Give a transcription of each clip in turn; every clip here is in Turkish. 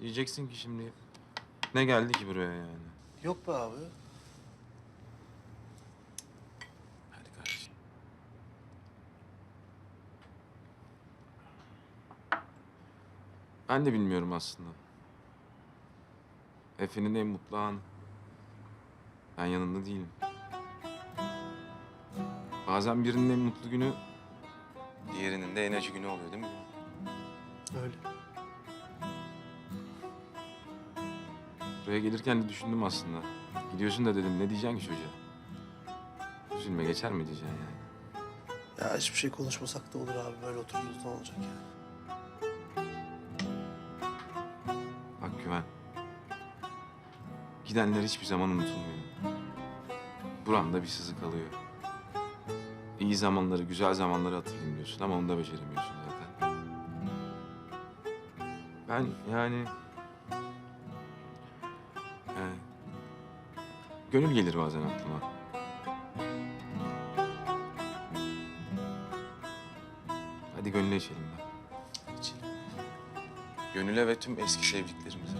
Diyeceksin ki şimdi ne geldi ki buraya yani? Yok be abi. Hadi kardeşim. Ben de bilmiyorum aslında. Efe'nin en mutlu anı. Ben yanında değilim. Bazen birinin en mutlu günü diğerinin de en acı günü oluyor değil mi? Buraya gelirken de düşündüm aslında. Gidiyorsun da dedim ne diyeceksin ki çocuğa? Üzülme geçer mi diyeceksin yani? Ya hiçbir şey konuşmasak da olur abi. Böyle otururuz ne olacak yani. Bak Güven. Gidenler hiçbir zaman unutulmuyor. Buramda bir sızı kalıyor. İyi zamanları, güzel zamanları hatırlayayım diyorsun ama onu da beceremiyorsun zaten. Ben yani... gönül gelir bazen aklıma. Hadi gönüle içelim ben. Hiç. Gönüle ve tüm eski sevdiklerimize.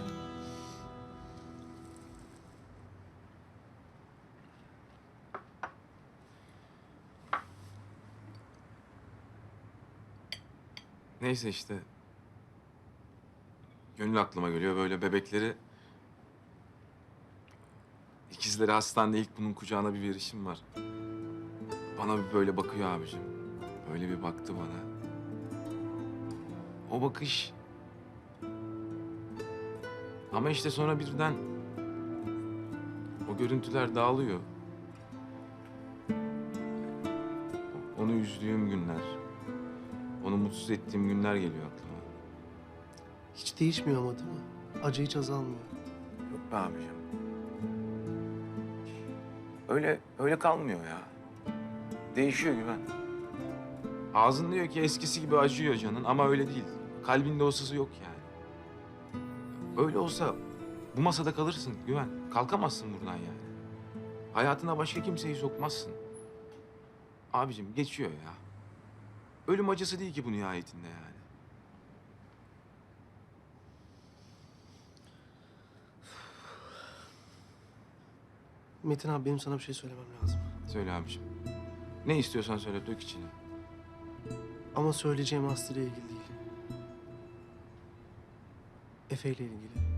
Neyse işte. Gönül aklıma geliyor böyle bebekleri... İkizleri hastanede ilk bunun kucağına bir verişim var. Bana bir böyle bakıyor abicim. Böyle bir baktı bana. O bakış ama işte sonra birden o görüntüler dağılıyor. Onu üzdüğüm günler, onu mutsuz ettiğim günler geliyor aklıma. Hiç değişmiyor ama değil mi? Acı hiç azalmıyor. Yok be abicim. Öyle, öyle kalmıyor ya. Değişiyor güven. Ağzın diyor ki eskisi gibi acıyor canın ama öyle değil. Kalbinde o sızı yok yani. Öyle olsa bu masada kalırsın güven. Kalkamazsın buradan yani. Hayatına başka kimseyi sokmazsın. Abicim geçiyor ya. Ölüm acısı değil ki bu nihayetinde yani. Metin abi benim sana bir şey söylemem lazım. Söyle abicim. Ne istiyorsan söyle dök içine. Ama söyleyeceğim Aslı ile ilgili değil. Efe ile ilgili.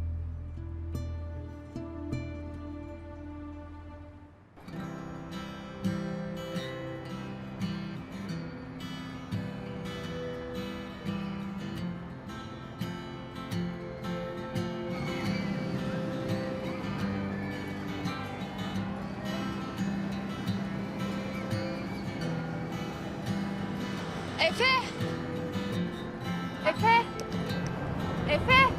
Efe! Efe! Efe!